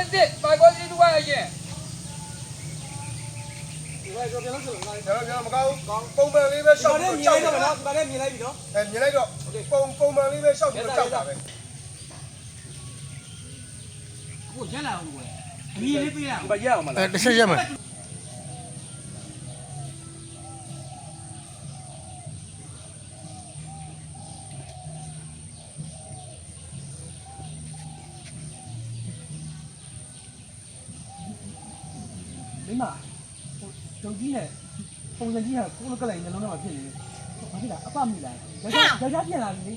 တင်းတစ်ပိုက်ပေါ်စီတူပါအရှင်ကျွန်တော်ကျွန်တော်မကောင်းပုံမှန်လေးပဲရှောက်ပြီးကြောက်တာနော်ဒါနဲ့မြင်လိုက်ပြီနော်အဲမြင်လိုက်တော့ပုံပုံမှန်လေးပဲရှောက်ပြီးကြောက်တာပဲကိုရက်လာအောင်ကွယ်အမြင်လေးပေးရအောင်မရအောင်မလားအဲတစ်ချက်ရက်မယ် ပုံစံကြီးကကိုလိုကလိုက်နှလုံးထဲမှာဖြစ်နေတယ်ဘာဖြစ်လဲအပမိလားယောက်ျားပြန်လာပြီလေ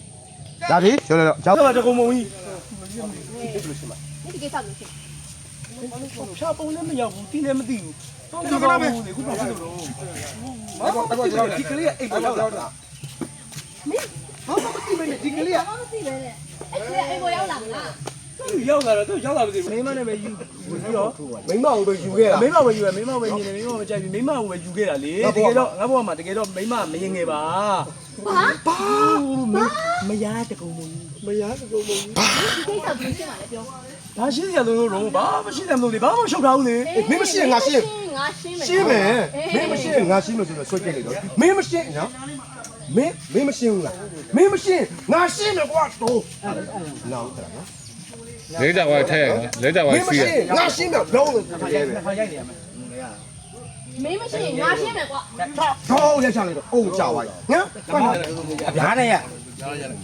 ဒါဒီပြောလိုက်တော့ကြောက်တော့တကုံမုံကြီးဒီကိစ္စလို့ရှိဖြာပုံလည်းမရောက်ဘူးတင်းလည်းမသိဘူးတော့ဒီကောင်လေခုတော့ဖြစ်လို့တော့ကျွန်တော်ဒီကလေးကအိမ်ပေါ်ရောက်လာတာဘာမှမသိပဲနဲ့ဒီကလေးကဘာမှမသိပဲနဲ့အဲ့ဒီအိမ်ပေါ်ရောက်လာမလား သူရောက်လာတော့သူရောက်လာပြီမိမနဲ့ပဲယူပြီးတော့မိမကိုပဲယူခဲ့တာမိမပဲယူရမိမပဲမြင်တယ်မိမပဲကြိုက်ပြီမိမကိုပဲယူခဲ့တာလေတကယ်တော့ငါဘဝမှာတကယ်တော့မိမမရင်ငယ်ပါဘာဘာမရတကုံမုံကြီးမရတကုံမုံဒီကိစ္စလို့ရှိမှလည်းပြောဘာရှိရလို့တော့ဘာမရှိတယ်မလို့လေဘာမှရှုပ်ထားဘူးလေမင်းမရှိရင်ငါရှင်းငါရှင်းမယ်ရှင်းမယ်မင်းမရှိရင်ငါရှင်းလို့ဆိုတော့ဆွဲကြည့်လိုက်တော့မင်းမရှိနော်မင်းမင်းမရှိဘူးလားမင်းမရှိငါရှင်းမယ်ကွာတော့လောက်တယ်နော် လေးကြဝိုင်းထဲရနော်လေးကြဝိုမင်းင်းမစီးရရှင်းငါရှင်းမယ်လုံးလို့တကယ်ပဲခါရိုက်နေရမယ်မင်းမရှိရင်ငါရှင်းမယ်ကွာတော့ရက်ချလိုက်တော့အိုးကြောက်သွားနော်ဗျာနဲ့ရ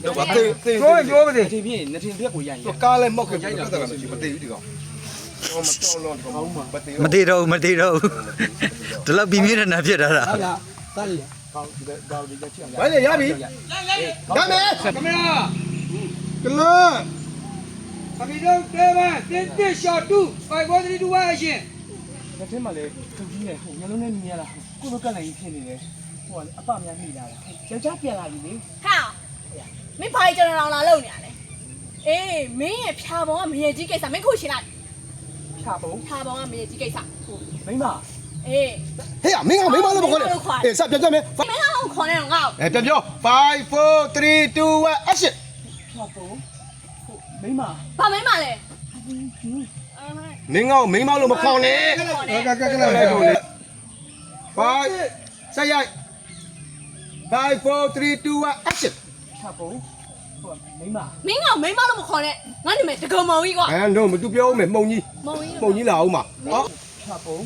တော့ဘာတေးတေးပြောရင်ပြောပါစေဒီပြင်းနှစ်ထင်ပြက်ကိုရိုက်ရကားလည်းမောက်ခဲ့ပြတ်တာမရှိမသေးဘူးဒီကောင်တော့မတော်တော့ဒီကောင်မသေးမသေးတော့ဘူးမသေးတော့ဘူးဒီလောက်ပြင်းပြင်းထန်ထန်ဖြစ်တာလားဟုတ်လားသားရကောင်းဒီကောင်းဒီချက်အောင်ဘာလဲရပြီရမယ်ခမရကလော ခမီတော့တဲပါတင်းတစ်ရှော့တူပိုက်ပေါ်စီတူပါအရှင်နှစ်ထင်မှလည်းသူကြီးနဲ့ဟိုမျိုးလုံးနဲ့မြင်ရလားကိုလိုကက်လိုက်ဖြစ်နေတယ်ဟိုကအပများမိလာတာယောက်ျားပြန်လာပြီလေဟာမင်းဘာကြီးကျွန်တော်လာလုံနေရလဲအေးမင်းရဲ့ဖြာပေါ်ကမရေကြီးကိစ္စမင်းခုရှင်းလိုက်ဖြာပုံဖြာပေါ်ကမရေကြီးကိစ္စမိမအေးဟေးမင်းကမင်းမလို့မခေါ်နဲ့အေးစပြန်ပြန်မယ်မင်းအောင်ခေါ်နေတော့ငါ့ကိုအဲပြန်ပြော5 4 3 2 1 action ဖြာပုံဟို မိမဘာမင်းမလဲမင်းကမင်းမလို့မခေါ်နဲ့ခေါ်နေကကကကလိုက်တော့လေ5ဆက်ရိုက်5 4 3 2 1 action ဖြာပုံဟိုမိမမင်းကမင်းမလို့မခေါ်နဲ့ငါနေမယ်တကုံမုံကြီးကွာအဲတော့မတူပြောမယ်မှုံကြီးမုံကြီးမှုံကြီးလာအောင်ပါဟောဖြာပုံ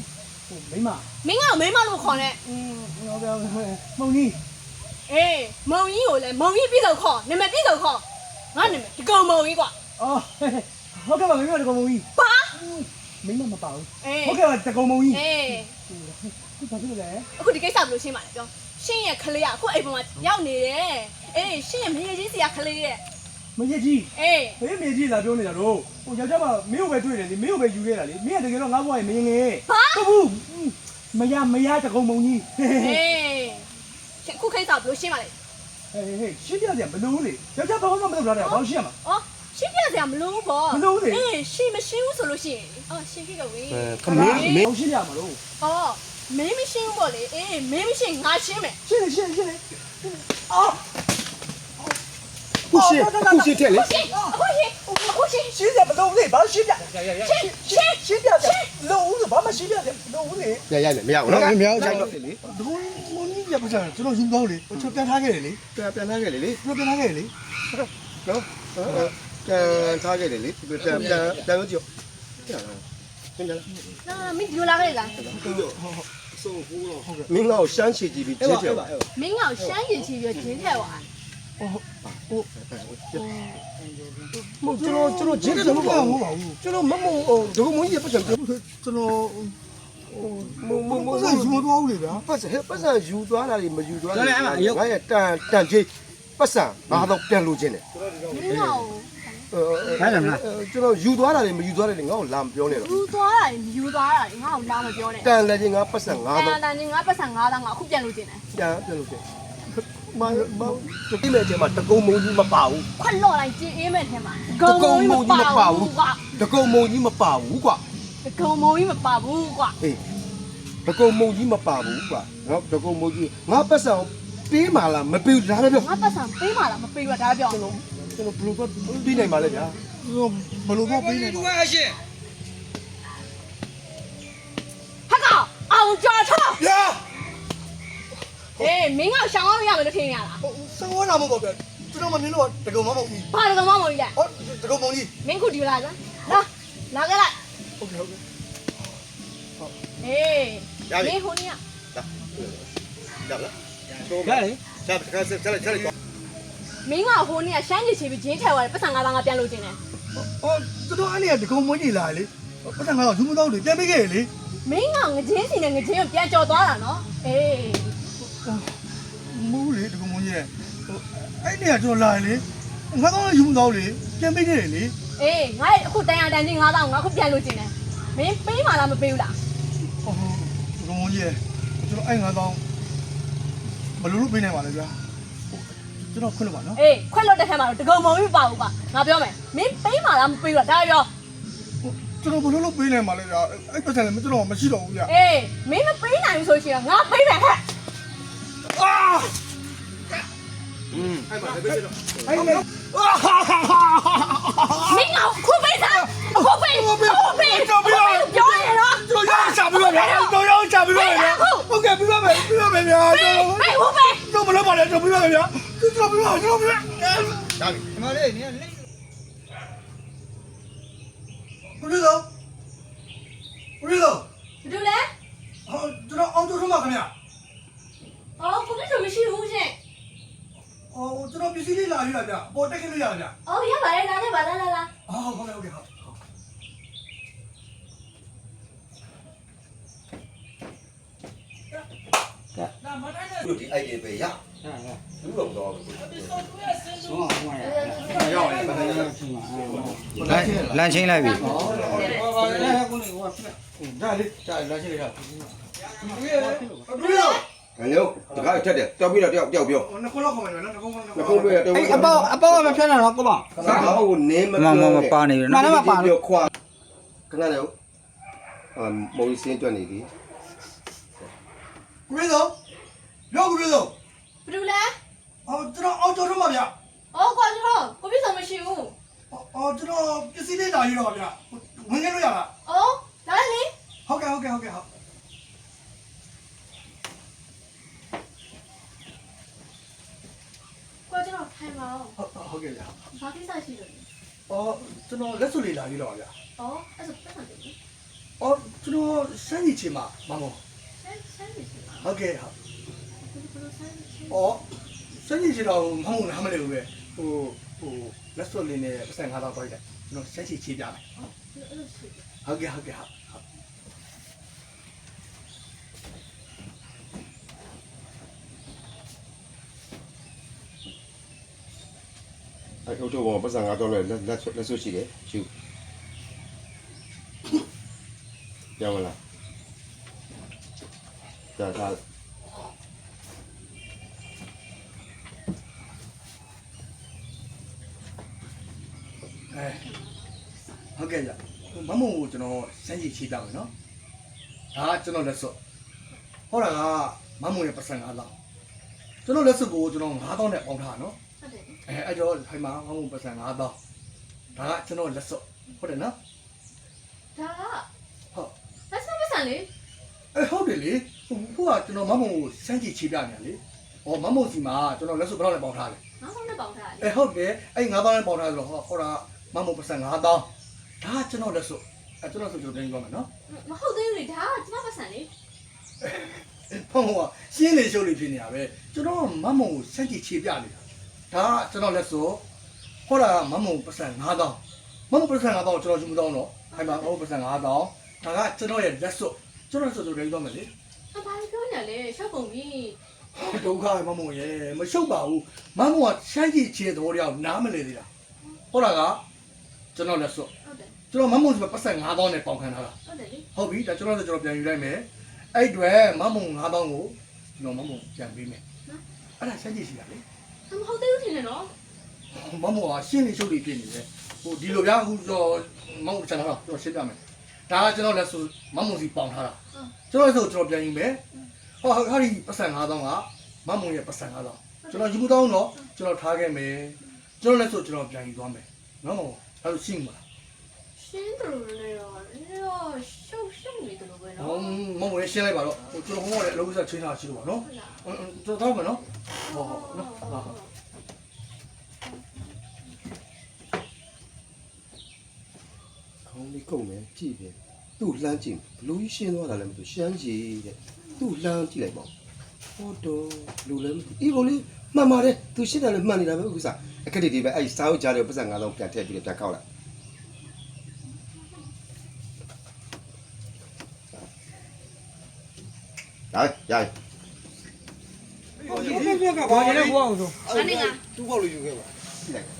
ဟိုမိမမင်းကမင်းမလို့မခေါ်နဲ့ဟုတ်ကဲ့မုံကြီးအေးမုံကြီးကိုလည်းမုံကြီးပြည်စုံခေါ်နာမည်ပြည်စုံခေါ် ငါနာမည်တကုံမုံကြီးကွာအော်ဟုတ်ကဲ့ပါမိမတကုံမုံကြီးဘာမိမမပါဘူးအေးဟုတ်ကဲ့ပါတကုံမုံကြီးအေးခုဘာဖြစ်လဲအခုဒီကိစ္စဘယ်လိုရှင်းပါလဲပြောရှင်းရဲ့ခလေးကအခုအိမ်ပေါ်မှာရောက်နေတယ်အေးရှင်းရဲ့မရေကြီးစီကခလေးတဲ့မရကြီးအေးဘေးမေကြီးလာပြောနေတာတော့ဟိုယောက်ျားမမင်းကိုပဲတွေ့တယ်လေမင်းကိုပဲယူခဲ့တာလေမင်းကတကယ်တော့ငါ့ဘဝရဲ့မင်းငယ်ဟုတ်ဘူးမရမရတကုံမုံကြီးဟေးအေးအခုကိစ္စဘယ်လိုရှင်းပါလဲ ဟေးဟေးရှင်းပြကြမလို့လေယောက်ျားဘာမှမလုပ်တာလေဘာရှင်းရမှာ အော်ရှင်းပြစရာမလိုဘူးပေါ့မလိုလေ အေးရှင်းမရှင်းဘူးဆိုလို့ရှိရင်အော်ရှင်းကြည့်တော့ဝေးခမင်းမင်းဘာရှင်းရမှာလို့အော်မင်းမရှင်းဘူးပေါ့လေအေးမင်းမရှင်းငါရှင်းမယ်ရှင်းရှင်းရှင်းအော် ခုရှင်းခုရှင်းထက်လေရှင်းအခုရှင်းအခုရှင်းရှင်းရမလို့လေဘာရှင်းပြရှင်းရှင်းရှင်းပြလို့ဦးဘာမှရှင်းပြလို့ဦးလေရရမယ်မရဘူးနော်မရဘူးဒကုံမုံကြီးပြပစားကျွန်တော်ယူတော့လေကျွန်တော်ပြန်ထားခဲ့တယ်လေပြန်ပြန်ထားခဲ့လေလေကျွန်တော်ပြန်ထားခဲ့တယ်လေနော်ပြန်ထားခဲ့လေလေပြန်ပြန်ပြန်လို့ကြည့်ရှင်းတယ်နာမင်းဒီလိုလာခဲ့လားမင်းကတော့ရှမ်းချီကြည့်ပြီးကျေးတယ်မင်းကရှမ်းရည်ချီပြီးဂျင်းထက်သွား မဟုတ်ကျွန်တော်ကျွန်တော်ဂျင်းတယ်မဟုတ်ပါဘူးကျွန်တော်မမဟိုဒုမုံကြီးပတ်စံပြောကျွန်တော်မမမဘာသာယူတော့ဦးလေဗျာပတ်စံပတ်စံယူသွားတာတွေမယူသွားတာငါရဲ့တန်တန်ကြီးပတ်စံငါတော့ပြန်လို့ခြင်းတယ်မင်းကဟုတ်တယ်မလားကျွန်တော်ယူသွားတာတွေမယူသွားတယ်ငါ့ကိုလာမပြောနဲ့တော့ယူသွားတာယူသွားတာငါ့ကိုလာမပြောနဲ့တန်လည်းချင်းငါပတ်စံငါအဲ့တော့ဒါနဲ့ငါပတ်စံ9000ငါအခုပြန်လို့ကျင်တယ်ပြန်ပြန်လို့ခြင်း မမတိမဲ့ကျမတကုံမုံကြီးမပါဘူးခွက်လော့လိုက်ကျင်းအေးမဲ့ထဲမှာတကုံမုံကြီးမပါဘူးကွာတကုံမုံကြီးမပါဘူးကွာတကုံမုံကြီးမပါဘူးကွာဟေးတကုံမုံကြီးမပါဘူးကွာနော်တကုံမုံကြီးငါပတ်စံပေးမှလားမပေးဒါလည်းပြောငါပတ်စံပေးမှလားမပေးဘူးဒါလည်းပြောကျွန်တော်ကျွန်တော်ဘလို့ပေးနိုင်ပါလဲဗျာကျွန်တော်ဘလို့ပေးနိုင်ပါလဲရှင်ဟာကောင်အောင်ကြော်ထော့ဗျာ အေးမင်းကရှောင်းလို့ရမယ်လို့ထင်နေရလားစောဝနာမပေါ့ဗျာကျွန်တော်မမြင်လို့တကုံမမဟုတ်ဘူးဘာလို့ကမောင်းမလို့လဲဟောတကုံမုံကြီးမင်းခုဒီလာလားလာလာခဲ့လိုက်ဟုတ်ကဲ့ဟုတ်ကဲ့အေးရပြီမင်းဟိုနေ့ကဒါလားရတယ်ဒါကဆက်ဆက်ဆက်လိုက်မင်းကဟိုနေ့ကရှမ်းကြီးချေပြီးဂျင်းထဲသွားတယ်ပတ်စံငါးပါးငါပြန်လို့ခြင်းတယ်ဟောကျွန်တော်အဲ့ဒီကတကုံမုံကြီးလာလေပတ်စံကတော့ယူမတော့လေပြန်ပေးခဲ့လေမင်းကငကြင်းစီနဲ့ငကြင်းကိုပြန်ကြော်သွားတာနော်အေး မဟုတ်လေတကုံမုံကြီးအဲ့ဒီကကျွန်တော်လာလေငါတော့ယူမတော့လေပြန်ပေးခဲ့လေအေးငါအခုတန်ရတန်ချင်း9000ငါအခုပြန်လို့ခြင်းတယ်မင်းပေးမှလားမပေးဘူးလားဟောတကုံမုံကြီးကျွန်တော်အဲ့ငါတော့မလို့လို့ပေးနိုင်ပါလေဗျာကျွန်တော်ခွင့်လို့ပါနော်အေးခွက်လွတ်တဲ့ထဲမှာတော့တကုံမုံကြီးပါဘူးပါငါပြောမယ်မင်းပေးမှလားမပေးဘူးလားဒါပြောကျွန်တော်ဘလို့လို့ပေးနိုင်ပါလေဗျာအဲ့ပတ်စံလည်းကျွန်တော်မရှိတော့ဘူးဗျာအေးမင်းမပေးနိုင်ဘူးဆိုရှင်ငါပေးမယ်ဟဲ့ အဲ့မဲ့မင်းကခုပေးစားခုပေးခုပေးပြောရနော်ကျွန်တော်ရချပြီးပါဗျာကျွန်တော်ရချပြီးပါဗျာဟုတ်ကဲ့ပြီးပါမယ်ပြီးပါမယ်ဗျာပေးပေးခုပေးကျွန်တော်မလုပ်ပါနဲ့ကျွန်တော်ပြီးပါမယ်ဗျာကျွန်တော်ပြီးပါကျွန်တော်ပြီးပါဒါပြီဒီမှာလေးနင်ကလိဘယ် အောင်ကျထုံးပါခင်ဗျာအော်ခုပေးဆိုမရှိဘူးရှင်ဟောကျွန်တော်ပစ္စည်းလေးလာပြီလားဗျာပေါ်တက်ခဲ့လို့ရလားဗျာအော်ရပါတယ်လာခဲ့ပါလာလာလာဟောဟုတ်ကဲ့ဟုတ်ကဲ့ဟုတ်တို့ဒီအိုက်ဒီပဲရဘူးတော့တော့ရောက်ရင်ဘာလဲချင်းမှာလမ်းချင်းလိုက်ပြီဟောဘာလဲကိုနေဟိုကဒါလေးဒါလာရှိလိုက်တာ ငါမျိုးတခါထက်တယ်တောက်ပြီးတော့တယောက်တယောက်ပြောဟောနှစ်ခုလောက်ခေါ်မယ်နော်နှစ်ခုလောက်မခုံးပြတော့အဲ့အပေါအပေါကမဖြတ်နိုင်တော့ကိုပါစာဟိုနေမမမမပါနေပြီမှနော်န်တယ်မပါဘူးပြောခွာခဏလေးအမ်မော်ရီစင်းတွက်နေပြီကိုရတော့ရောက်ကိုရတော့ဘယ်လိုလဲဟောကျွန်တော်အောင်ကျထုံးပါဗျာအော်ကွာကျွန်တော်ကိုပေးဆိုမရှိဘူးဟောကျွန်တော်ပစ္စည်းလေးလာပြီတော့ဗျာဝင်ခဲ့လို့ရလားအော်လာလေဟုတ်ကဲ့ဟုတ်ကဲ့ဟုတ်ကဲ့ဟုတ် ကွာကျွန်တော်ထိုင်ပါအောင်ဟုတ်ဟုတ်ကဲ့ဗျာဘာကိစ္စရှိလို့လဲအော်ကျွန်တော်လက်စွပ်လေးလာပြီတော့ဗျာအော်အဲ့ဆိုပတ်စံတယ်အော်ကျွန်တော်စမ်းကြီးချင်မှာမမောဆန်းဆန်းနေချင်လားဟုတ်ကဲ့ဟုတ်ဘယ်လိုဆန်းနေချင်အော်စမ်းကြီးချင်တော့မဟုတ်လားမလဲဘူးပဲဟိုဟိုလက်စွပ်လေးနဲ့ပတ်စံ9000တော့ရတယ်ကျွန်တော်စမ်းချီချေပြမယ် အဲ့လိုရှိတယ်ဟုတ်ကဲ့ဟုတ်ကဲ့ဟုတ် အဲ့ထုတ်ထုတ်ပေါ်ပတ်စံငါတော့လက်လက်လက်ဆွရှိတယ်ရှူကြောက်လားဒါသာအဲဟုတ်ကဲ့ဗျမမုံကိုကျွန်တော်စမ်းကြီးချေပြမယ်နော်ဒါကကျွန်တော်လက်စွပ်ဟောတာကမမုံရဲ့ပတ်စံ9000ကျွန်တော်လက်စွပ်ကိုကျွန်တော်9000နဲ့ပေါင်းထားနော်ဟုတ်တယ် အဲအဲ့တော့ဖိုင်မှာမမုံပတ်စံ9000ဒါကကျွန်တော်လက်စွပ်ဟုတ်တယ်နော်ဒါကဟုတ်ပတ်စံပတ်စံလေအဲဟုတ်တယ်လေဟိုဟိုကကျွန်တော်မမုံကိုစမ်းကြီးချေပြနေရလေဟောမမုံစီမှာကျွန်တော်လက်စွပ်ဘယ်တော့လဲပေါင်းထားလဲငါးဆောင်နဲ့ပေါင်းထားတယ်အဲဟုတ်တယ်အဲ့9000နဲ့ပေါင်းထားဆိုတော့ဟောဟောတာမမုံပတ်စံ9000ဒါကကျွန်တော်လက်စွပ်အဲကျွန်တော်ဆိုကျွန်တော်ပြင်သွားမယ်နော်မဟုတ်သေးဘူးလေဒါကကျမပတ်စံလေဖုံးဟောရှင်းနေရှုပ်နေဖြစ်နေတာပဲကျွန်တော်မမုံကိုစမ်းကြည့်ချေပြနေတာ ဒါကကျွန်တော်လက်စွပ်ဟောတာကမမုံပတ်စံ9000မမုံပတ်စံ9000ကျွန်တော်ယူမတော့တော့ဟိုင်မှာမမုံပတ်စံ9000ဒါကကျွန်တော်ရဲ့လက်စွပ်ကျွန်တော်လက်စွပ်ဆိုရင်တော့မယ်လေအဘာပြောနေလဲရှောက်ကုန်ပြီဒုက္ခမမုံရဲ့မရှုပ်ပါဘူးမမုံကစမ်းကြည့်ချေသဘောတရားနားမလဲသေးတာဟောတာကကျွန်တော်လက်စွပ်ဟုတ်တယ်ကျွန်တော်မမုံဆိုပတ်စံ9000နဲ့ပေါင်ခံထားတာဟုတ်တယ်လေဟုတ်ပြီဒါကျွန်တော်ဆိုကျွန်တော်ပြန်ယူလိုက်မယ်အဲ့အတွက်မမုံ9000ကိုကျွန်တော်မမုံပြန်ပေးမယ်အဲ့ဒါစမ်းကြည့်စီတာလေ မဟုတ်သေးဘူးထင်တယ်နော်မမောကရှင်းနေရှုပ်နေဖြစ်နေတယ်ဟိုဒီလိုဗျာအခုတော့မောင်ကျွန်တော်တော့ကျွန်တော်ရှင်းပြမယ်ဒါကကျွန်တော်လက်ဆိုမမုံစီပေါင်ထားတာကျွန်တော်လက်ဆိုကျွန်တော်ပြန်ယူမယ်ဟောဟာဒီပတ်စံ9000ကမမုံရဲ့ပတ်စံ9000ကျွန်တော်ယူမတော့တော့ကျွန်တော်ထားခဲ့မယ်ကျွန်တော်လက်ဆိုကျွန်တော်ပြန်ယူသွားမယ်နော်မောင်အဲ့လိုရှင်းမလား ရှင်းတယ်လို့လည်းရောလေတော့ရှုပ်ရှုပ်နေတယ်လို့ပဲဟောနော်မမရှင်းလိုက်ပါတော့ဟိုကျွန်တော်ဟောတဲ့အလုပ်ကိစ္စချင်းတာရှိလို့ပါနော်တော်တော်မယ်နော်ဟောဟောနော်ဟာဟာခေါင်းလေးကုန်မယ်ကြည့်ပြီသူ့လှမ်းကြည့်ဘလူးကြီးရှင်းသွားတာလည်းမသိရှမ်းကြီးတဲ့သူ့လှမ်းကြည့်လိုက်ပါဟုတ်တော့လူလည်းမသိအေးဘောလေးမှန်ပါတယ်သူရှင်းတယ်လည်းမှန်နေတာပဲဥစ္စာအခက်တည်းပဲအဲ့စာအုပ်ကြားတဲ့ပတ်စံ9000ပြန်ထည့်ပြီးပြန်ကောက်လိုက် ရိုက်ရိုက်ဟိုဒီပြပြကဘာလဲဘောအောင်ဆိုအနေကတူပေါက်လို့ယူခဲ့ပါ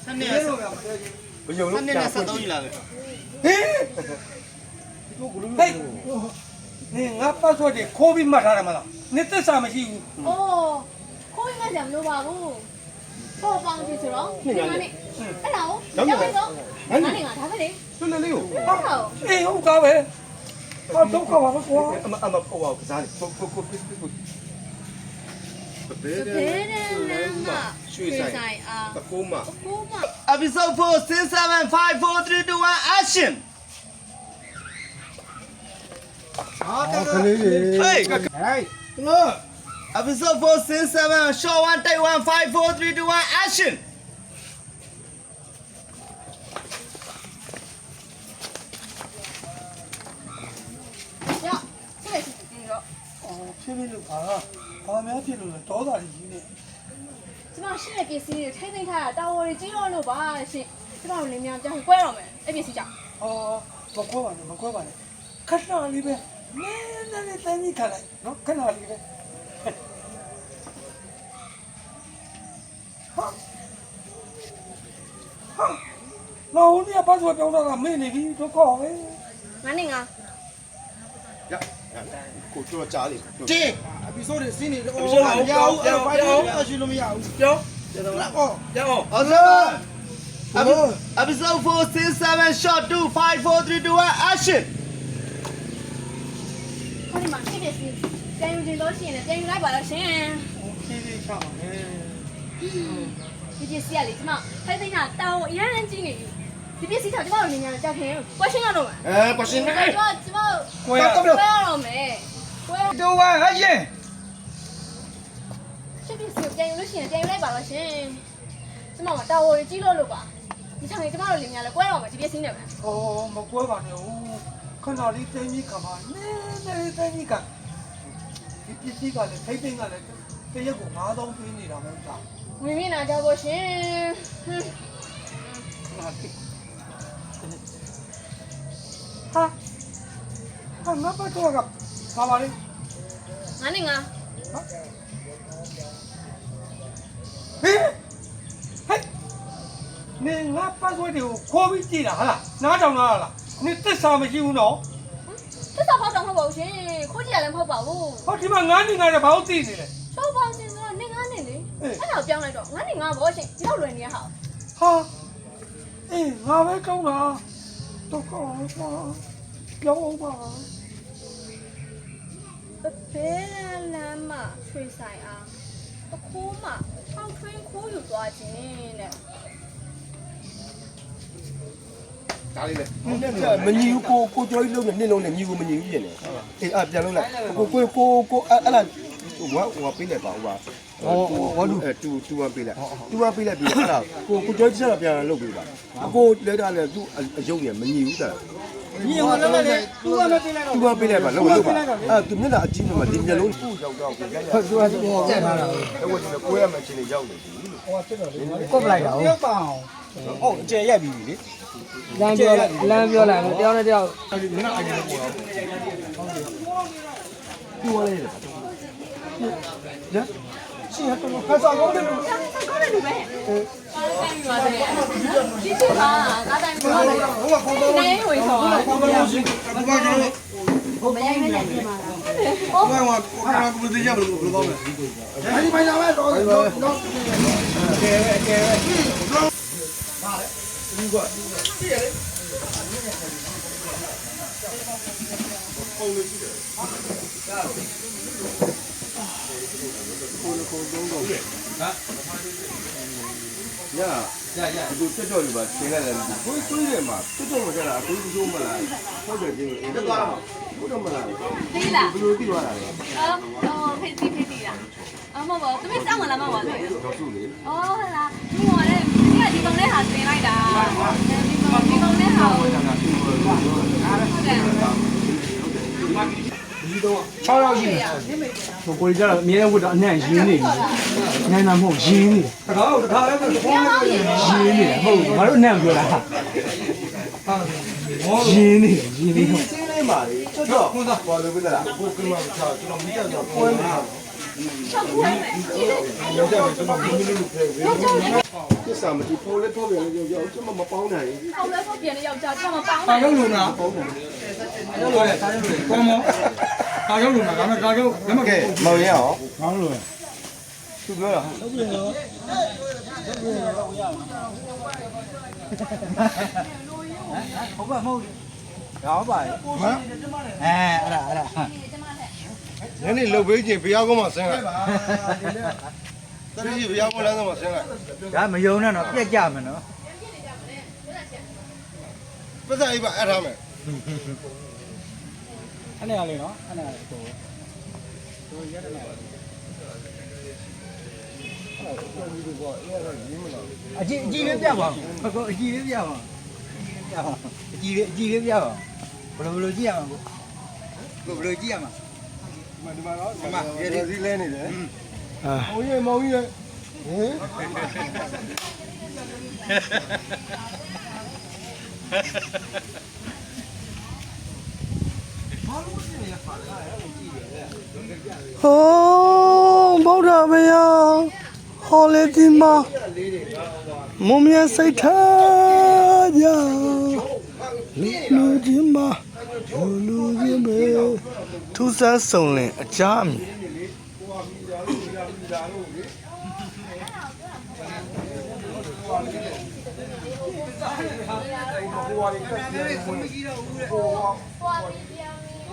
ဆန်နေရဆိုဘယုံလုံးပြန်ဖွင့်ကြည့်ဟေးဟေးနေငါပတ်စော့တွေခိုးပြီးမှတ်ထားတယ်မလားနေသက်စာမရှိဘူးအိုးခိုးရကြမလို့ပါဘူးဟောပေါင်းပြီဆိုတော့ဒီမှာနေအဲ့ဒါကိုကြောက်ရတော့အနေကဒါပဲလေလွတ်လပ်လေးကိုဟုတ်တော့အေးဟုတ်သားပဲဟာဒုက္ခပါ ပဲကွာအမအမဟိုကစားနေကိုကိုကိုကိုကိုဘယ်ဘယ်နဲ့လဲမရွှေဆိုင်အားတကူမကိုမ episode 4 sin 7 5 4 3 2 1 action ခလေးရေ hey ဟေးငါ episode 4 sin 7 show 1 take 1 5 4 3 2 1 action ရဆက်စီပြီးတော့ အော် ဖြည်းဖြည်းလို့ပါဘာများဖြစ်လို့လဲဒေါသကြီးနေကျမရှိတဲ့ပစ္စည်းတွေထိမ့်သိမ့်ထားတာတာဝရီကြီးတော့လို့ပါရှင်ကျမတို့လင်းမြန်ကြောင်းကွဲတော့မယ်အဲ့ပစ္စည်းကြောင့်အော်မကွဲပါနဲ့မကွဲပါနဲ့ခဏလေးပဲနည်းနည်းလေးတန်းကြီးခလိုက်နော်ခဏလေးပဲဟာဟာလောဦးนี่ပတ်သွားပြောင်းတော့ကမင်းနေပြီဒုက္ခပဲငါနဲ့ငါရ ကိုကြောကြားလေကျင်း episode တွေစီးနေတော့ episode မရဘူးအဲ့ဘာလို့အရှိလို့မရဘူးပြောအော်ပြော episode 4 sin 7 shot 2 5 4 3 2 1 action ခေါင်းဒီမှာဖြစ်ပစ္စည်းပြန်ယူခြင်းလို့ရှိရင်လည်းပြန်ယူလိုက်ပါတော့ရှင်ဖြည်းဖြည်းချပါမယ်ဒီပစ္စည်းကလေကျမထိမ့်သိမ့်တာတာဝန်အရင်ကြီးနေပြီ ဒီပစ္စည်းတော့ကျမတို့လင်းမြန်ကြောက်ခင် question ရတော့မယ်အဲ question ကျမကျမကိုရကွဲရတော့မယ်ကွဲတော့ဟာဟရင်ဖြစ်ပစ္စည်းပြန်ယူလို့ရှိရင်ပြန်ယူလိုက်ပါတော့ရှင်ကျမကတာဝန်ကြီးလို့လို့ပါဒီချိန်ကျမတို့လင်းမြန်လဲကွဲတော့မယ်ဒီပစ္စည်းနဲ့ပဲအော်မကွဲပါနဲ့ဦးခဏလေးတင်းကြီးကမှာနည်းနည်းလေးတင်းကြီးကဒီပစ္စည်းကလည်းထိမ့်သိမ့်ကလည်းတရက်ကို9000ပေးနေတာပဲတာမင်းမနာကြဖို့ရှင်ဟွန်း ဟာဟာငါပတ်တော့ကပါပါလေငါနဲ့ငါဟေးဟဲ့နေငါပတ်ဆွဲတွေကိုခိုးပြီးကြည့်တာဟာလားနားကြောင်လာလားနေသစ္စာမရှိဘူးနော်သစ္စာဖောက်တော့မဟုတ်ပါဘူးရှင်ခိုးကြည့်ရလည်းမဟုတ်ပါဘူးဟောဒီမှာငါးနေငါလည်းဘာလို့သိနေလဲချိုးပေါင်းရှင်ဆိုတော့နေငါနဲ့လေအဲ့ဒါပြောင်းလိုက်တော့ငါနဲ့ငါဘောရှင်ဒီလောက်လွယ်နေရဟာဟာအေးငါပဲကောင်းတာ တော့ကောင်းပါပြောင်းပါဘယ်လမ်းမှာရွှေဆိုင်အားအခိုးမှာထောက်ထွင်းခိုးယူသွားခြင်းတဲ့ဒါလေးလေမညီဘူးကိုကိုကြောကြီးလုံးနဲ့နှင်းလုံးနဲ့ညီကိုမညီဘူးပြင်တယ်အေးအပြန်လုံးလိုက်ကိုကိုကိုကိုအဲ့အဲ့ ဝါဝါပေးလိုက်ပါဦးပါဟောဝါလူအဲတူတူဝပေးလိုက်တူဝပေးလိုက်ပြီးအဲ့ဒါကိုကိုကြောကြီးဆက်ပြန်လုပ်ပေးပါအကိုလက်ထားလဲသူ့အယုံနဲ့မညီဘူးတဲ့ညီအောင်လည်းလည်းသူကလည်းတင်လိုက်တော့တူဝပေးလိုက်ပါလုံးလုံးပါအဲ့သူမျက်နှာအကြီးမှာဒီမျက်လုံးကိုရောက်တော့ကိုရိုက်ရဟုတ်သူကကြက်ထားတာအဲ့ဝတ်ဒီကိုရမယ်ချင်းလေးရောက်နေပြီကွက်ပလိုက်တာပြောပါအောင်ဟုတ်အကျယ်ရိုက်ပြီလေလမ်းပြောလိုက်လမ်းပြောလိုက်တယောက်နဲ့တယောက်တူဝလေး လေရှင်ကတော့ခါစားကောင်းတယ်လို့ဆက်ကောင်းတယ်လူပဲပါတယ်ပါတယ်ဒီချစ်ပါငါတိုင်းပြောတယ်ဟိုကခေါင်းတော့နေဝင်ဆောခေါင်းတော့ရှင်ဒီမှာကျွန်တော်ဟိုမရိုက်နဲ့ပြင်ပါလားဟိုကခေါင်းတော့ဘယ်လိုကြမလို့ဘယ်လိုပေါ့လဲအဲဒီမိုင်းလာပဲတော့တော့တော့ ညညညဒီတက်တော်လေးပါသင်လိုက်တယ်ကိုကိုရမှာတက်တော်မကြတာအကိုကြီးမလားဟုတ်တယ်ဒီအဲ့ဒါဟုတ်တယ်မလားသိလားဘယ်လိုသိသွားတာလဲအော်အော်ဖေးဖေးဖေးတီလားအမဘောတမီးစောင်းမလားမဟုတ်လေတော့သူ့လေအော်ဟလာဒီမော်လေဒီကဒီကောင်လေးဟာဆင်လိုက်တာဒီကောင်ဒီကောင်လေးဟာဟုတ်တယ် 6ယောက်ရှိတယ်ကိုကြီးကျတော့အမြဲတမ်းဝတ်တော့အနံ့ရင်းနေတယ်နန်းနာမဟုတ်ရင်းနေတယ်တကားတကားလည်းဆိုခေါင်းလည်းရင်းနေတယ်ဟုတ်ငါတို့အနံ့ပြောတာရင်းနေတယ်ရင်းနေဟုတ်စင်းလေးပါလေတော်တော်ခွန်းသားပေါ်လို့ပြလားကိုကမှမချကျွန်တော်မိတက်တော့ပွဲမှာချက်ခွဲမယ်ကြည့်လို့ရောက်ကြတယ်ကျွန်တော်မိမိလေးလိုဖဲဝေးကစ္စာမတီပေါ်လေပေါ်ပြန်လေကြောက်ကျွန်တော်မပေါင်းနိုင်ဘူးဟောက်လဲဖောက်ပြန်တဲ့ယောက်ျားကမပေါင်းတာဘူးရုပ်လုံနာပုံတယ်တာရုပ်လုံတာရုပ်လုံကောင်းမော တာရုပ်လုံနာဒါမဲ့တာရုပ်လက်မကဲမောင်ရအောင်ကောင်းလို့သူပြောတာဟုတ်ပါမဟုတ်ရောပါဟမ်အဲအဲ့ဒါအဲ့ဒါညနေလှုပ်ပေးခြင်းဘုရားကောင်းမှာဆင်းလိုက်တတိယဘုရားကောင်းလမ်းဆောင်မှာဆင်းလိုက်ဒါမယုံနဲ့တော့ပြက်ကြမယ်နော်ပတ်သက်အိပ်ပါအဲ့ထားမယ် အဲ့နဲ့လေးနော်အဲ့နဲ့ကိုအကြည့်အကြည့်လေးပြပါဦးကိုအကြည့်လေးပြပါပြပါအကြည့်လေးအကြည့်လေးပြပါဘယ်လိုဘယ်လိုကြည့်ရမှာကိုဘယ်လိုကြည့်ရမှာဒီမှာတော့ဒီမှာရေဒီလဲနေတယ်အာဟိုရေမောင်ကြီးရဲ့ဟင် ဟောဗုဒ္ဓဘုရားဟောလေဒီမှာမုံမြစိတ်ထားကြလူချင်းမှာလူချင်းပဲထူးဆန်းစုံလင်အကြအမြင်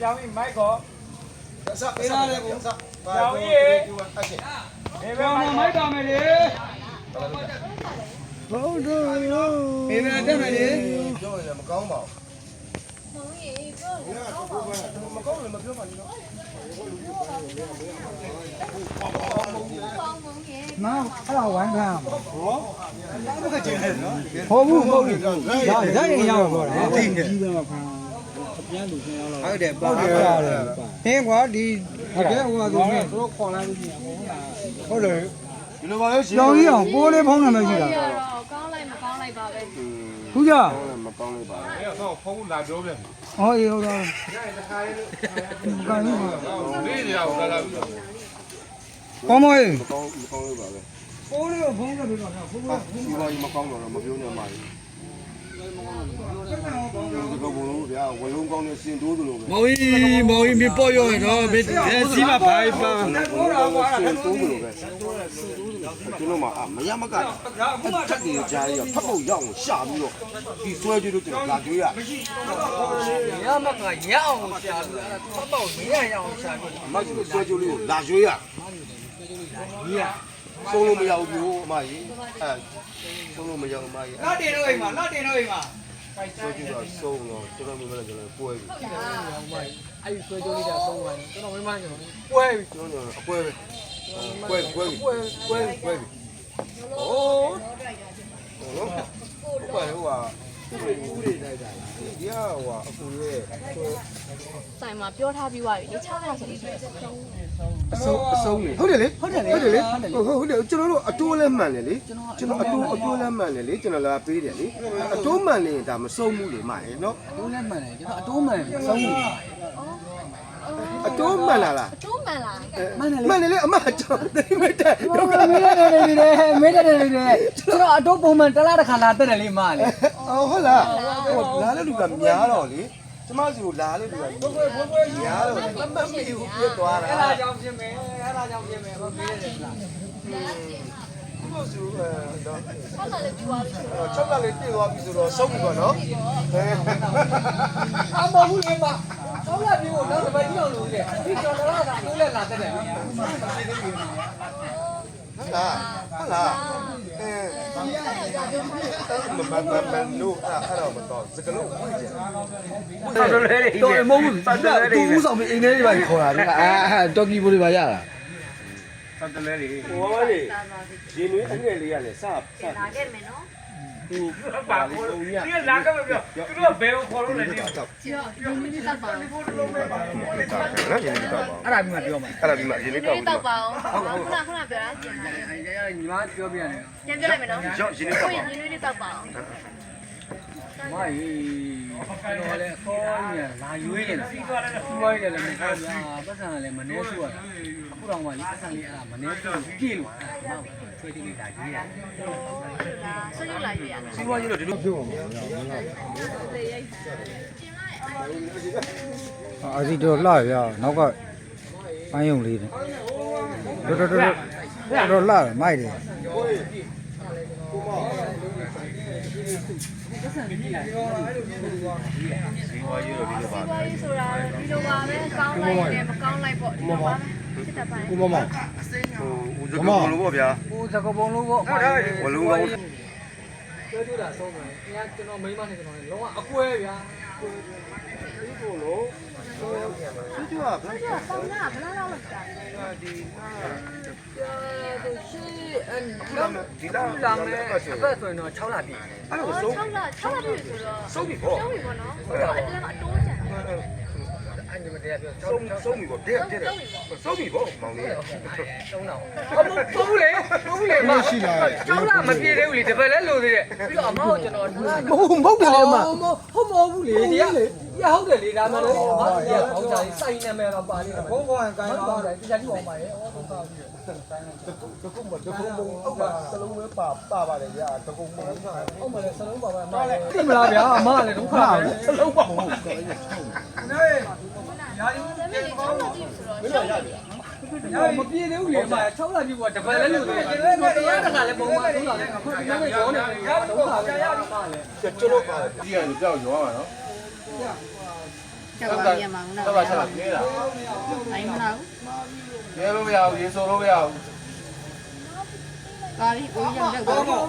ပြောင်းပြီးမိုက်ကောပေးရတယ်ကိုပြောင်းရေးဘယ်ဘက်မှာမိုက်ပါမယ်လေဗုဒ္ဓရောပေးရတက်မယ်လေပြောရင်မကောင်းပါဘူးဟုတ်ရေပြောလို့မကောင်းလည်းမပြောပါနဲ့နော်ကောင်းမုန်းရေငါအဲ့ဒါဝိုင်းခံမှာဘက်ကကျင်းတယ်နော်ဟုတ်ဘူးဟုတ်ဘူးဒါဒါရင်ရပါတော့တယ် ကြီးတယ်မှာခံပြန်လူရှင်ရောက်တော့ဟုတ်တယ်ပါဟုတ်တယ်ရတယ်ဟင်းကွာဒီဟုတ်တယ်ဟိုကသူကသူခေါ်လာလို့ရှိရင်ဟုတ်တယ်ဒီလိုပါလို့ရှိကြောင်ကြီးအောင်ပိုးလေးဖုံးနေမှရှိတာတော့ကောင်းလိုက်မကောင်းလိုက်ပါပဲခုကြမကောင်းလေးပါဘူးဟောအေးဟုတ်တော့ကန်လို့ကောင်းမလေးမကောင်းမကောင်းလေးပါပဲပိုးလေးကိုဖုံးနေပြီတော့ဖုံးလို့ဒီပါကြီးမကောင်းတော့မပြောနဲ့မှာကြီး ဒီကဘုံလို့ဗျာဝလုံးကောင်းနဲ့စင်တိုးသလိုပဲမောင်ကြီးမောင်ကြီးမပေါ်ရောတော့ဘယ်စီမဖိုင်ပါစင်တိုးသလိုပဲကျွန်တော်မှမရမကတက်ကြီးကြားရဖတ်ဖို့ရောက်ရှာပြီးတော့ဒီဆွဲကြည့်လို့ကျွန်တော်လာကြွေးရရမကရအောင်ရှာလို့အဲ့ဒါဖတ်ပေါ့မရရအောင်ရှာလို့အမကြီးဆွဲကြည့်လို့လာကြွေးရ ဆုံးလို့မရဘူးမျိုးအမကြီးအဲဆုံးလို့မရဘူးအမကြီးလော့တင်တော့အိမ်မှာလော့တင်တော့အိမ်မှာဆိုကြည့်တော့ဆုံးတော့ကျွန်တော်မျိုးလည်းကျွန်တော်ပွဲပြီအဲ့ဒီဆွဲကြိုးလေးကသုံးပါနဲ့ကျွန်တော်မင်းမကျွန်တော်ပွဲပြီကျွန်တော်အပွဲပဲပွဲပွဲပြီပွဲပွဲပြီအိုးဟိုလိုဟိုပါဟိုပါ လေဟိုဟာဦးလေးလိုက်တာဒီကဟိုဟာအကူရဲ့ဆိုင်မှာပြောထားပြီးသွားပြီလေ6ခါဆိုလို့ရှိရင်အဆုံးအဆုံးနေဟုတ်တယ်လေဟုတ်တယ်လေဟုတ်တယ်လေဟုတ်ဟုတ်တယ်ကျွန်တော်တို့အတိုးလဲမှန်တယ်လေကျွန်တော်အတိုးအတိုးလဲမှန်တယ်လေကျွန်တော်လာပေးတယ်လေအတိုးမှန်နေဒါမဆုံးဘူးလေမရေနော်တိုးလက်မှန်တယ်ကျွန်တော်အတိုးမှန်ဆုံးနေတယ်ဩ အတိုးမှန်လာလားအတိုးမှန်လားမှန်တယ်လေမှန်တယ်လေအမကျွန်တော်သိမတဲ့ဒုက္ခမေးတယ်လေလေမေးတယ်လေလေကျွန်တော်အတော့ပုံမှန်တစ်လားတစ်ခါလာတက်တယ်လေမလေအော်ဟုတ်လားဟိုလာတဲ့လူကများတော့လေကျမစီကိုလာတဲ့လူကဘွယ်ဘွယ်ဘွယ်ဘွယ်များတော့မမမီဘူးပြတ်သွားတာအဲ့ဒါကြောင့်ပြင်မယ်အဲ့ဒါကြောင့်ပြင်မယ်မမေးတယ်လားဘုဆိုအဲတော့ဆောက်လာလေပြွားလို့ဆိုတော့၆လလေးပြည့်သွားပြီဆိုတော့စုပ်ပြီပေါ့နော်အဲအမဘူးလေမ ဆောင်းလာပြေကိုနောက်တစ်ပတ်ကြည့်အောင်လို့လေဒီကျွန်တော်ကတိုးလက်လာတက်တယ်ဟုတ်လားဟုတ်လားအဲမမမမလို့အဲ့တော့မတော့စကလုံးဝကြတယ်တော့မဟုတ်ဘူးတူဦးဆောင်ပြီးအိမ်ထဲတွေပါခေါ်တာဒီကအာတော်ကီဘိုးတွေပါရတာဟိုကလေရေနွေးအငယ်လေးကလည်းစစလာခဲ့မယ်နော် သူပါလေပုံကြီးကလာခဲ့မပြောသူတို့ကဘယ်ကိုခေါ်လို့လဲဒီကြောက်ဒီမိနစ်တော့ပါအောင်နော်ရေနွေးတော့ပါအဲ့ဒါပြီးမှပြောမှာအဲ့ဒါပြီးမှရေနွေးဒီတော့မိနစ်တော့ပါအောင်ခုနခုနပြောတာကျင်တယ်ညီမပြောပြရတယ်ပြန်ပြောလိုက်မယ်နော်ရောရေနွေးတော့ပါဒီမိနစ်တော့ပါအောင်မကြီးကျွန်တော်လည်းခေါ်နေလာရွေးနေတာစီးသွားတယ်စီးသွားတယ်လည်းမခေါ်ဗျာပတ်စံလည်းမနှဲစုရတာအခုတော့မှလေပတ်စံလေးအဲ့ဒါမနှဲစုကြည့်လို့ အဲ့ဒါဆွဲတိလေးဒါကြီးရဆွေးရလာရရစီးပွားရေးတော့ဒီလိုပြောမှာအာစီတော့လှရနောက်ကပန်းယုံလေးနဲ့တော်တော်တော်တော်လှတယ်မိုက်တယ်စီးပွားရေးတော့ဒီလိုပါဘာလို့ဆိုတာဒီလိုပါပဲကောင်းလိုက်တယ်မကောင်းလိုက်ပေါ့ဒီလိုပါပဲ စစ်တပ်ပါကိုမမဟိုဦးဇကုံလို့ပေါ့ဗျာဟိုသကပုံလုံးပေါ့ဝလုံးကောင်းပြောကြတာဆုံးတယ်။ခင်ဗျာကျွန်တော်မိမနဲ့ကျွန်တော်လည်းလုံးဝအကွဲဗျာကိုလို့သူကဘာဒီကပေါင်းတာဘယ်လောက်လောက်လောက်တာဒီ။ဒီရှိအန်ဒီလာလာမယ်အသက်ဆိုရင်တော့6လပြည့်အဲ့လိုဆုံး6လ6လပြည့်ဆိုတော့ဆုံးပြီပေါ့ကျောင်းပြီပေါ့နော်ဟုတ်တယ်အတိုးအတိုးကျန်တာ။ အန်ဒီမတရားပြောဆုံးဆုံးပြီပေါ့တဲ့တဲ့ဆုံးပြီပေါ့မောင်လေးသုံးတော့။အမပုံဘူးလေပုံဘူးလေမရှိလား။6လမပြည့်သေးဘူးလေတပည့်လဲလို့သေးတယ်။ပြီးတော့အမကိုကျွန်တော်မဟုတ်မဟုတ်တယ်လေမဟုတ်မဟုတ်ဘူးလေဒီကရဟုတ်တယ်လေဒါမှလည်းအမကခေါင်းချာစိုင်းနာမည်တော့ပါလိမ့်မယ်။ဘုံဘုံကိုင်းတော့တယ်တရားကြည့်အောင်ပါရဲ့။ဩဒုက္ခပြီ။တကုံမတကုံမဟုတ်ပါစလုံးပဲပါပါပါတယ်ဗျာတကုံမဟုတ်မယ်လေစလုံးပါပါအမလည်းသိမလားဗျာအမလည်းဒုက္ခပဲစလုံးပါဟုတ် ကဲ့ဒါပေမဲ့6လပြည့်ဆိုတော့ကျောင်းပြီမပြေသေးဘူးလေအမ6လပြည့်ကတပတ်လည်းလို့တယ်တရားတခါလည်းပုံမှန်သုံးတာလေအခုဒီနေ့ရောနေတယ်ဒုက္ခပဲအမလည်းကျွတ်လို့ပါတယ်ဒီကနေကြောက်ရောမှာနော်ကျောင်းပါရမှာလားဆက်ပါဆက်ပါနေလားအိမ်မလားရဲလို့မရဘူးရေဆိုလို့မရဘူး ပါရီကိုရောက်တော့တော့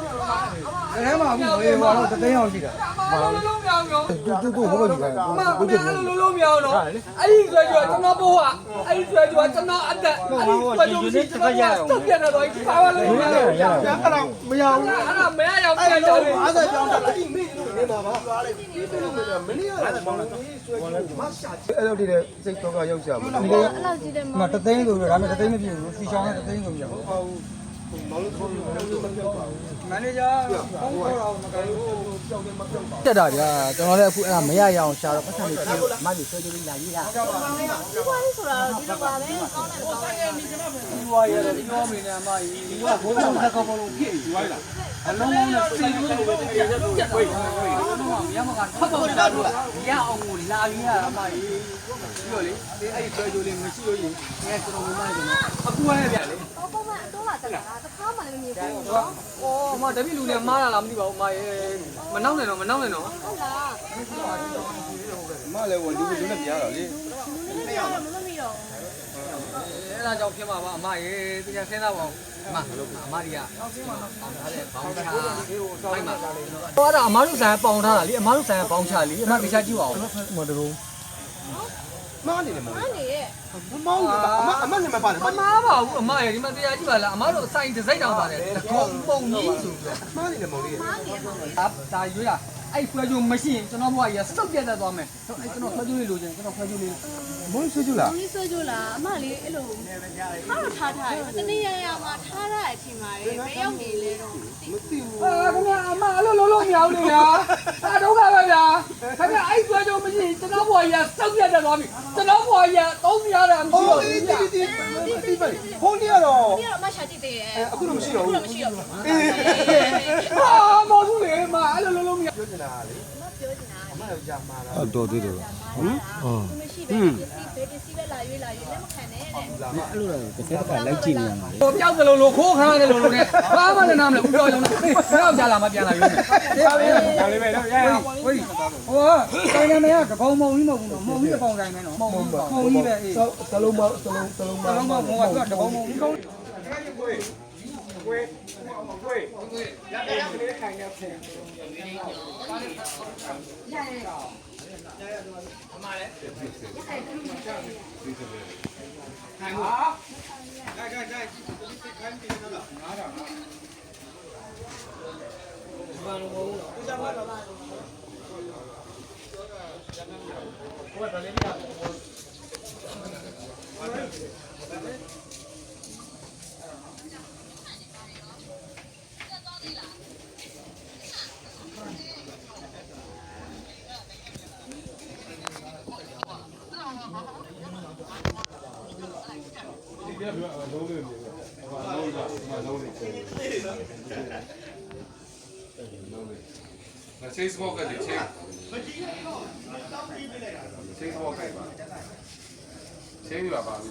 တကယ်မှအခုဝေးသွားတော့တသိန်းအောင်ရှိတာမလုံးလုံးမြောင်ရောတူတူကိုဘယ်လိုယူလဲအမမလုံးလုံးမြောင်တော့အဲ့ဒီဆွဲကြကျွန်တော်ဘိုးကအဲ့ဒီဆွဲကြကျွန်တော်အသက်အဲ့ဒီဆွဲကြကျွန်တော်တုတ်ပြနေတော့ပါပါလို့ရရအဲ့ဒါမရဘူးအဲ့ဒါမဲရောက်ပြန်ကြတယ်အားစားကြောင်းတက်ပြီးမိလို့နေမှာပါဒီလိုမျိုးမင်းရတာမောင်လေးဆွဲကြည့်မရှာအဲ့လိုတည်းစိတ်တော့ကရောက်ကြဘူးအဲ့လောက်ကြည့်တယ်ဒီမှာတသိန်းဆိုတော့ဒါပေမဲ့တသိန်းမပြည့်ဘူးစီချောင်းနဲ့တသိန်းဆိုပြဘူးမောင်လေးခေါ်လို့မပြောပါဘူး မန်နေဂျာဖုန်းခေါ်တော့မကဘူးတက်တာဗျာကျွန်တော်လည်းအခုအဲ့ဒါမရရအောင်ရှာတော့ပတ်စံလေးပြေမတ်ပြီးဆွဲကြည့်လာရေးတာဒီဘာလို့ဆိုတာဒီလိုပါပဲကောင်းတယ်ကောင်းတယ်ဒီဘွားရတယ်ဒီရောမင်းနဲ့အမကြီးဒီကဘိုးတော်ကကောလုံးပြည့်ယူလိုက်လား အလုံးလုံးနဲ့စိတ်ကူးလိုပဲပြည့်ရတော့ပြတ်သွားတယ်။ရမကထပ်ပေါ်တာတော့ရအောင်ကိုလာရင်းရအမကြီးပြီးတော့လေအဲ့ဒီဆွဲကြိုးလေးမရှိလို့ရင်ငါကျွန်တော်မမကျွန်တော်အကူရပြလေတော့ပုံမှန်အတိုးလာတက်တာတခါမှလည်းမမြင်ဘူးနော်။အော်အမတပည့်လူနဲ့မားလာလားမသိပါဘူးအမရဲ့မနောက်နဲ့တော့မနောက်နဲ့တော့ဟုတ်လားမလည်းဝန်ဒီလိုနဲ့ပြရတော့လေမမီတော့မမီတော့အဲ့ဒါကြောင့်ဖြစ်မှာပါအမရဲ့တရားစဉ်းစားပါဦး အမအမကြီးကပေါင်ထားတဲ့ပေါင်ချာဖိုက်မှာတော့အမတို့ဆိုင်ပေါင်ထားတာလေအမတို့ဆိုင်ပေါင်ချလေအမတရားကြည့်ပါဦးမတရုံးမားနေတယ်မောင်အားနေရဲ့မောင်အမအမလည်းမပါတယ်မမားပါဘူးအမရဲ့ဒီမှာတရားကြည့်ပါလားအမတို့ဆိုင်ဒီဇိုင်းတောင်ပါတယ်တကုံပုံကြီးဆိုပြီးတော့မားနေတယ်မောင်လေးအားနေမှာဒါဒါရွေးတာ အဲ့ခွဲကြိုးမရှိရင်ကျွန်တော်ဘွားကြီးကစုပ်ပြတ်တတ်သွားမယ်အဲ့ကျွန်တော်ခွဲကြိုးလေးလိုချင်ကျွန်တော်ခွဲကြိုးလေးမုန်းဆွေးကြလား။ဒီဆိုကြလားအမလေးအဲ့လိုထားတော့ထားထားတယ်။တနေ့ရရမှာထားရတဲ့အချိန်မှာလေမရောက်နေလေတော့မသိဘူးအာခင်ဗျာအမအဲ့လိုလုံးလုံးမရဘူးလေဗျာအာဒုက္ခပဲဗျာခင်ဗျာအဲ့ခွဲကြိုးမရှိရင်ကျွန်တော်ဘွားကြီးကစုပ်ပြတ်တတ်သွားပြီကျွန်တော်ဘွားကြီးကသုံးမရတာမရှိအော်တော့ဒီဘူးဗျာဒီဒီဒီပဲဟိုနေရတော့။ဒီတော့အမရှာကြည့်သေးတယ်အခုတော့မရှိတော့။ဘူးခုတော့မရှိတော့ဘူး။အေးဟာမဟုတ်ဘူးလေ အမအဲ့လိုလုံးလုံးမရပြောချင်တာလေမပြောချင်တာအမရောကြာမှာလားဟုတ်တော်သေးတယ်ဟမ်အော်မရှိပဲပစ္စည်းဘယ်ပစ္စည်းပဲလာရွေးလာရွေးလက်မခံနဲ့တဲ့ဟိုပြောက်သလိုလိုခိုးခါတယ်လိုလိုနဲ့ဘာမှလည်းနားမလဲဦးပြောရုံနဲ့ဘယ်တော့ကြာလာမှပြန်လာရုံနဲ့တရားပဲဒါလေးပဲတော့ရရအောင်ဝေးဟိုတိုင်းနာမည်ကတကောင်မုံကြီးမဟုတ်ဘူးနော်မုံကြီးတကောင်တိုင်းပဲနော်မုံကြီးမုံကြီးပဲအေးသလုံးမသလုံးသလုံးမတကောင်မုံကတကောင်မုံကြီးကောင်းချင်းစမောက်ကလေးချင်းချင်းစ ဟုတ်တယ် မောက်ကလေးပါချင်းပြပါပါပြီလားဘော